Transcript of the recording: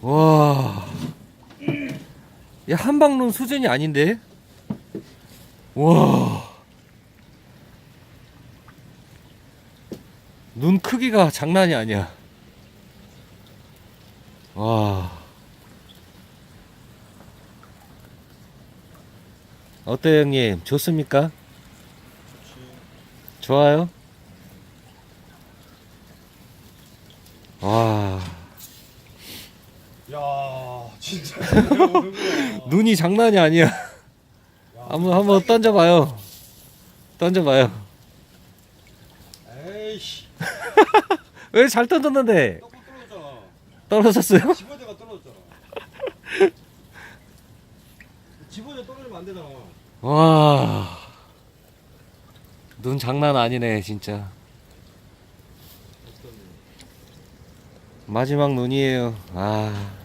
와. 야, 한방눈 수준이 아닌데? 와. 눈 크기가 장난이 아니야. 와. 어때요, 형님? 좋습니까? 좋아요? 와. 야 진짜. 눈이 장난이 아니야. 야, 한번 한번 던져봐요. 던져봐요. 에이씨 왜 잘 던졌는데 떡국 떨어졌잖아 떨어졌어요? 집어제가 떨어졌잖아 집어제 떨어지면 안 되잖아 와. 눈 장난 아니네 진짜. 마지막 눈이에요. 아.